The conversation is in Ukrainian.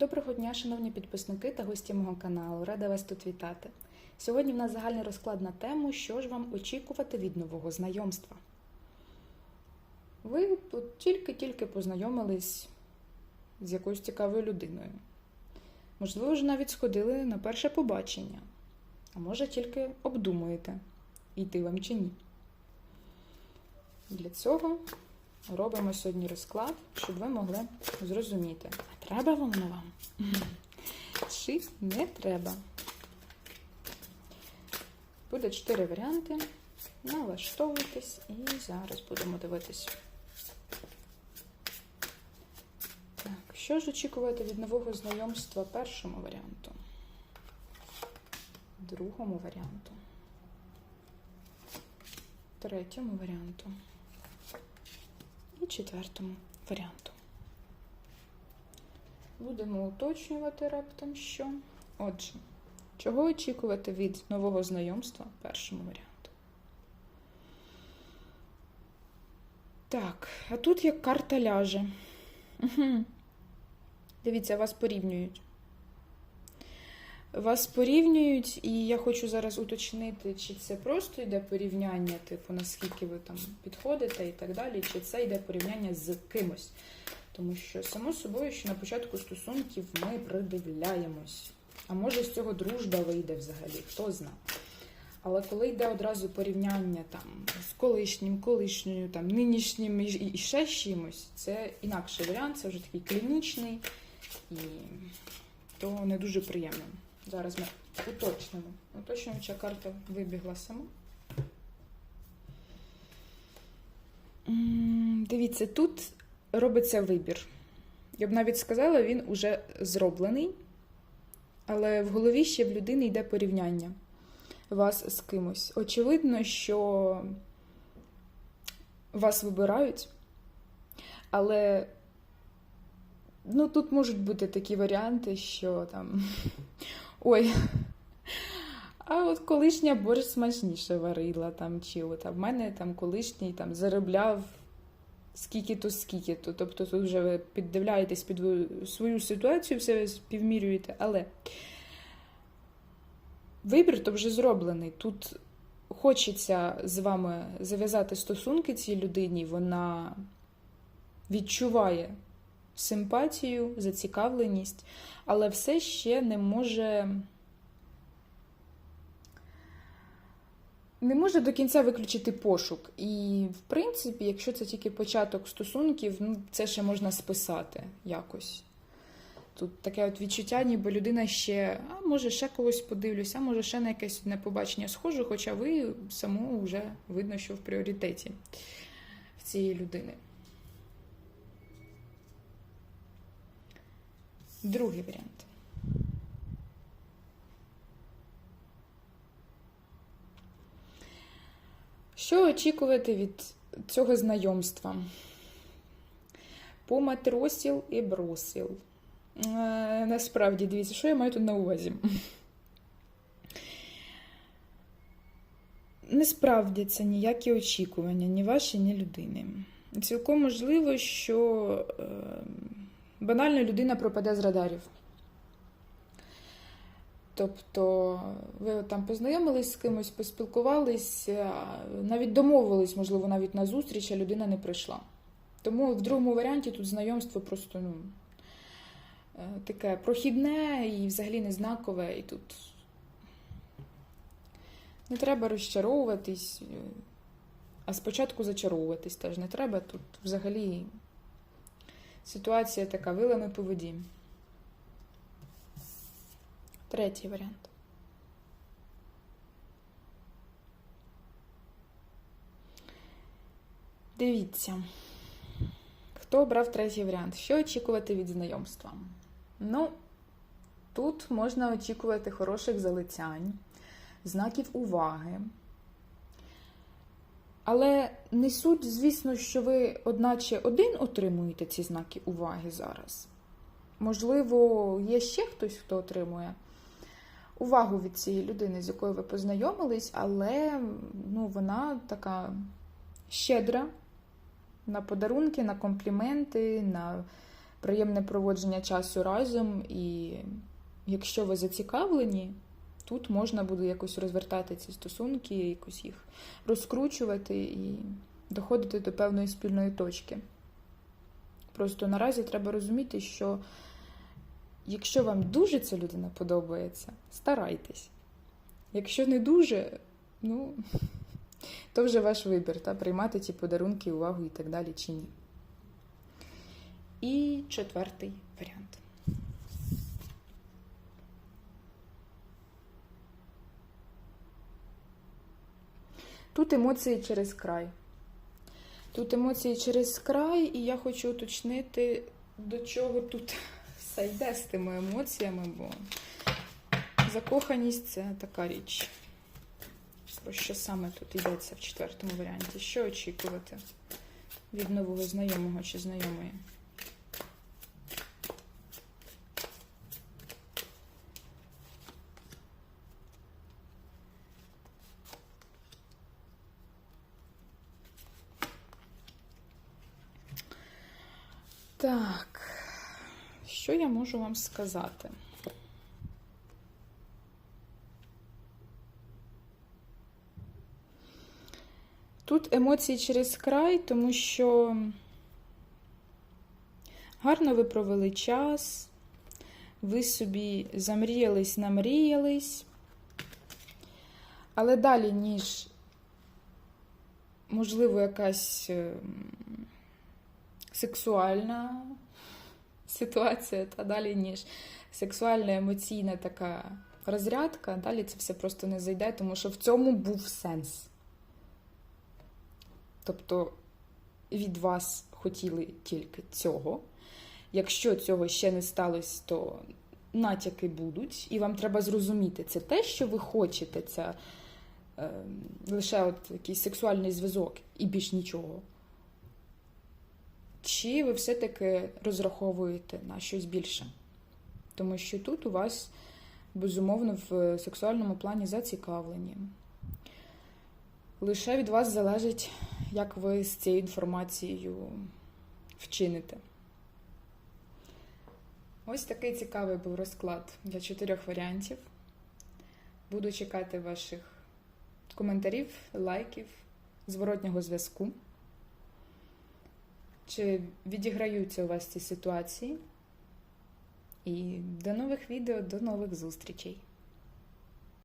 Доброго дня, шановні підписники та гості мого каналу. Рада вас тут вітати. Сьогодні в нас загальний розклад на тему, що ж вам очікувати від нового знайомства. Ви тут тільки-тільки познайомились з якоюсь цікавою людиною. Можливо, вже навіть сходили на перше побачення, а може тільки обдумуєте, йти вам чи ні. Для цього робимо сьогодні розклад, щоб ви могли зрозуміти, треба воно вам чи не треба. Буде чотири варіанти. Налаштовуйтесь і зараз будемо дивитись. Так, що ж очікувати від нового знайомства першому варіанту, другому варіанту, третьому варіанту і четвертому варіанту. Будемо уточнювати раптом, що. Отже, чого очікувати від нового знайомства першому варіанту? Так, а тут як карта ляже. Дивіться, вас порівнюють. Вас порівнюють, і я хочу зараз уточнити, чи це просто йде порівняння, типу, наскільки ви там підходите і так далі, чи це йде порівняння з кимось. Тому що, само собою, що на початку стосунків ми придивляємось. А може з цього дружба вийде взагалі, хто зна. Але коли йде одразу порівняння там з колишнім, колишньою, там нинішнім і ще чимось, це інакший варіант, це вже такий клінічний і то не дуже приємно. Зараз ми уточнимо. Уточнююча карта вибігла сама. Дивіться, тут робиться вибір. Я б навіть сказала, він уже зроблений, але в голові ще в людини йде порівняння вас з кимось. Очевидно, що вас вибирають, але ну, тут можуть бути такі варіанти, що там. Ой. А от колишня борщ смачніше варила там, чи от, а в мене там колишній там заробляв скільки-то, скільки-то. Тобто тут вже ви піддивляєтесь під свою ситуацію, все співмірюєте, але вибір то вже зроблений. Тут хочеться з вами зав'язати стосунки цій людині, вона відчуває симпатію, зацікавленість, але все ще не може. Не може до кінця виключити пошук. І, в принципі, якщо це тільки початок стосунків, ну, це ще можна списати якось. Тут таке от відчуття, ніби людина ще, а може, ще когось подивлюся, а може, ще на якесь одне побачення схоже, хоча ви саму вже видно, що в пріоритеті в цієї людини. Другий варіант. Що очікувати від цього знайомства? Поматросіл і бросіл. Е, насправді, дивіться, що я маю тут на увазі? Не справдяться ніякі очікування, ні ваші, ні людини. Цілком можливо, що е, банально людина пропаде з радарів. Тобто ви там познайомились з кимось, поспілкувались, навіть домовились, можливо, навіть на зустріч, а людина не прийшла. Тому в другому варіанті тут знайомство просто ну, таке прохідне і взагалі не знакове. І тут не треба розчаровуватись, а спочатку зачаровуватись теж не треба. Тут взагалі ситуація така вилами по воді. Третій варіант. Дивіться, хто обрав третій варіант? Що очікувати від знайомства? Ну, тут можна очікувати хороших залицянь, знаків уваги. Але не суть, звісно, що ви, одначе, один отримуєте ці знаки уваги зараз. Можливо, є ще хтось, хто отримує увагу від цієї людини, з якою ви познайомились, але ну, вона така щедра на подарунки, на компліменти, на приємне проводження часу разом, і якщо ви зацікавлені, тут можна буде якось розвертати ці стосунки, якось їх розкручувати і доходити до певної спільної точки. Просто наразі треба розуміти, що якщо вам дуже ця людина подобається, старайтесь. Якщо не дуже, ну, то вже ваш вибір, та, приймати ці подарунки, увагу і так далі чи ні. І четвертий варіант. Тут емоції через край. Тут емоції через край, і я хочу уточнити, до чого тут все йде з тими емоціями, бо закоханість це така річ. Про що саме тут йдеться в четвертому варіанті? Що очікувати від нового знайомого чи знайомої? Так, що я можу вам сказати? Тут емоції через край, тому що гарно ви провели час, ви собі замріялись, намріялись, але далі, ніж, можливо, якась ем, сексуальна ситуація, та далі, ніж сексуальна емоційна така розрядка, далі це все просто не зайде, тому що в цьому був сенс. Тобто від вас хотіли тільки цього. Якщо цього ще не сталося, то натяки будуть, і вам треба зрозуміти, це те, що ви хочете, це е, лише от якийсь сексуальний зв'язок і більш нічого. Чи ви все-таки розраховуєте на щось більше? Тому що тут у вас, безумовно, в сексуальному плані зацікавлені. Лише від вас залежить, як ви з цією інформацією вчините. Ось такий цікавий був розклад для чотирьох варіантів. Буду чекати ваших коментарів, лайків, зворотнього зв'язку. Чи відіграються у вас ці ситуації? І до нових відео, до нових зустрічей!